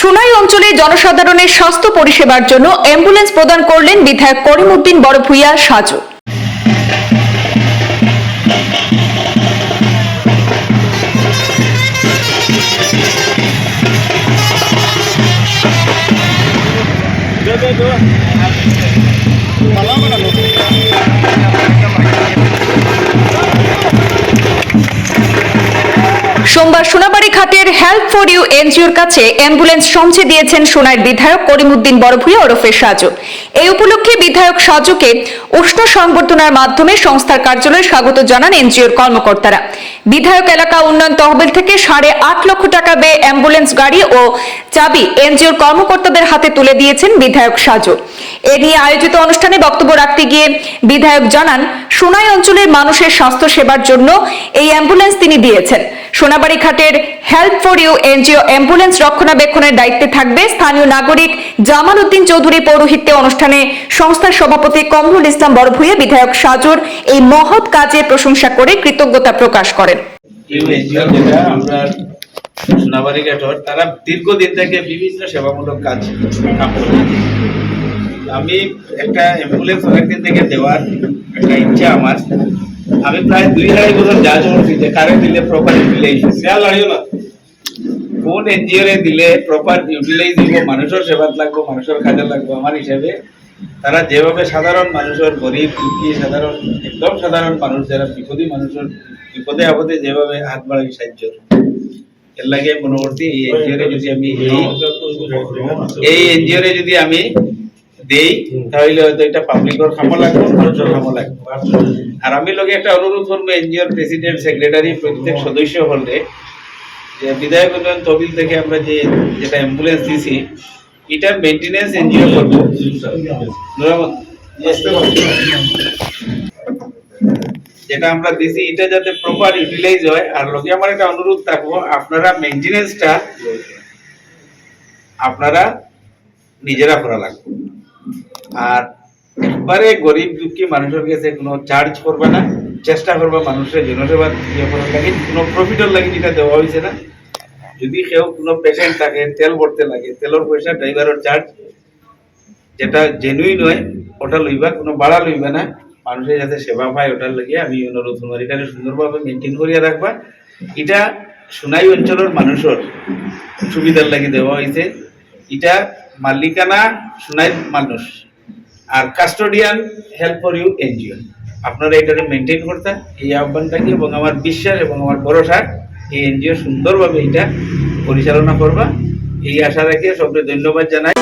সুনাই অঞ্চলে জনসাধারণের স্বাস্থ্য পরিষেবার জন্য অ্যাম্বুলেন্স প্রদান করলেন বিধায়ক করিম করিমউদ্দিন বড়ভূইয়া সাজু। সোমবার সোনাবাড়ি ঘাটের হেল্প ফর ইউ এনজিওর কাছে অ্যাম্বুলেন্স পৌঁছে দিয়েছেন সোনার বিধায়ক করিমউদ্দিন বড়ভূয়া ওরফে সাজু। এই উপলক্ষে বিধায়ক সাজুকে উষ্ণ সংবর্ধনার মাধ্যমে সংস্থার কার্যালয়ে স্বাগত জানান এনজিওর কর্মকর্তারা। বিধায়ক এলাকা উন্নয়ন তহবিল থেকে সাড়ে আট লক্ষ টাকা ব্যয়ে অ্যাম্বুলেন্স গাড়ি ও চাবি এনজিওর কর্মকর্তাদের হাতে তুলে দিয়েছেন বিধায়ক সাজু। এ নিয়ে আয়োজিত অনুষ্ঠানে বক্তব্য রাখতে গিয়ে বিধায়ক জানান, সোনাই অঞ্চলের মানুষের স্বাস্থ্য সেবার জন্য এই অ্যাম্বুলেন্স তিনি দিয়েছেন। সোনাবাড়ি ঘাটের help for you NGO ambulance রক্ষণাবেক্ষণের দায়িত্বে থাকবে স্থানীয় নাগরিক জামাল উদ্দিন চৌধুরী পৌরোহিত্যে অনুষ্ঠানে সংস্থার সভাপতি কমরুল ইসলাম বড়ভূয়া বিধায়ক সাজুর এই মহৎ কাজে প্রশংসা করে কৃতজ্ঞতা প্রকাশ করেন। তারা দীর্ঘদিন থেকে বিভিন্ন সেবামূলক কাজ আমি একটা অ্যাম্বুলেন্স অনেকদিন থেকে দেওয়ার একটা ইচ্ছা আমার। আমি প্রায় দুই আড়াই বছর যা চলছি যে কারে দিলে প্রপার ইউটিলাইজ কোন এনজিও রে দিলে প্রপার ইউটিলাইজ দিব মানুষের সেবাত লাগবো মানুষের কাজে লাগবো আমার হিসাবে তারা যেভাবে সাধারণ মানুষের গরিব দুঃখী সাধারণ একদম সাধারণ মানুষ যারা বিপদী মানুষের বিপদে আপদে যেভাবে হাত বাড়াই সাহায্য এর লাগে মনোবর্তী এই এনজিও রে যদি আমি এই এনজিও রে যদি আমি দেই তাহলে হয়তো এটা পাবলিকের খামো লাগবে মানুষের খামো লাগবে। আর আমি লোকে একটা অনুরোধ করব এনজিওর প্রেসিডেন্ট সেক্রেটারি প্রত্যেক সদস্য হলে যে বিধায়ক উন্নয়ন তহবিল থেকে আমরা যে যেটা অ্যাম্বুলেন্স দিছি এটার মেনটেনেন্স এনজিও করব। যেটা আমরা দিছি এটা যাতে প্রপার ইউটিলাইজ হয়। আর লোকে আমার একটা অনুরোধ থাকব আপনারা মেনটেনেন্সটা আপনারা নিজেরা করা লাগবে। আর একবারে গরিব, দুঃখী মানুষের কাছে কোনো চার্জ করবে না, চেষ্টা করবে মানুষের জনসেবা ইয়ে করার লাগে, কোনো প্রফিটের লাগে যেটা দেওয়া হয়েছে না। যদি কেউ কোনো পেশেন্ট থাকে, তেল ভরতে লাগে, তেলের পয়সা ড্রাইভারের চার্জ যেটা জেনুইন হয়, ওটা লইবা, কোনো বাড়া লইবা না। মানুষের যাতে সেবা পায় ওটার লাগে আমি অনুরোধ করব এটা সুন্দরভাবে মেনটেন করিয়া রাখবা। এটা সোনাই অঞ্চলের মানুষের সুবিধার লাগে দেওয়া হয়েছে। এটা মালিকানা সোনাই মানুষ। আর custodian help for you NGO আপনারা এটাকে মেনটেন করতেন এই আহ্বানটাকে এবং আমার বিশ্বাস এবং আমার ভরসা, এই এনজিও সুন্দরভাবে এটা পরিচালনা করবা। এই আশা রাখিয়ে সবকে ধন্যবাদ জানাই।